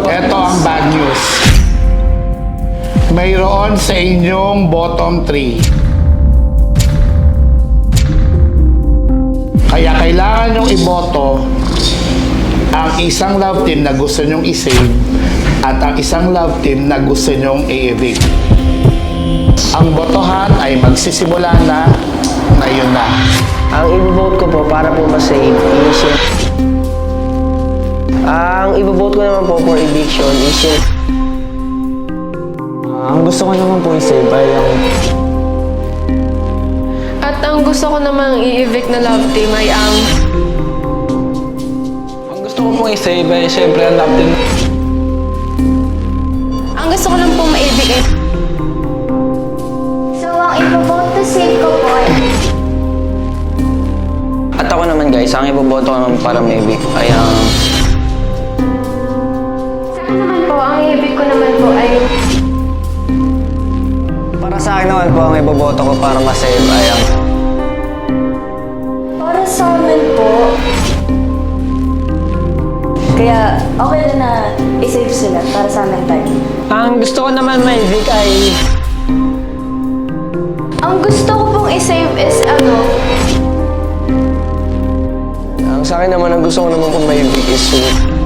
Ito ang bad news. Mayroon sa inyong bottom 3. Kaya kailangan nyong iboto ang isang love team na gusto nyong isave at ang isang love team na gusto nyong i-evict. Ang botohan ay magsisimula na ngayon na. Ang ibovote ko po para po ma-save is. Ang ibovote ko naman po for eviction is yung... Ah, ang gusto ko naman po i-save ay yung At ang gusto ko namang i-evict na love team ay ang ang gusto ko pong i-save ay syempre ang love team. ang gusto ko lang pong ma-evict ay So, ang ipovote to save ko po ay At ako naman guys, ang iboboto ko naman para ma-evict ay ang... sa ko naman po ay Para sa akin naman po, ang iboboto ko para ma-save ay ang... para sa amin po. Kaya, okay lang na i-save sila para sa amin tayo. Ang gusto ko naman ma-evict ay Ang gusto ko pong i-save is ano, Ang sa akin naman, ang gusto ko naman kung ma-evict is yung...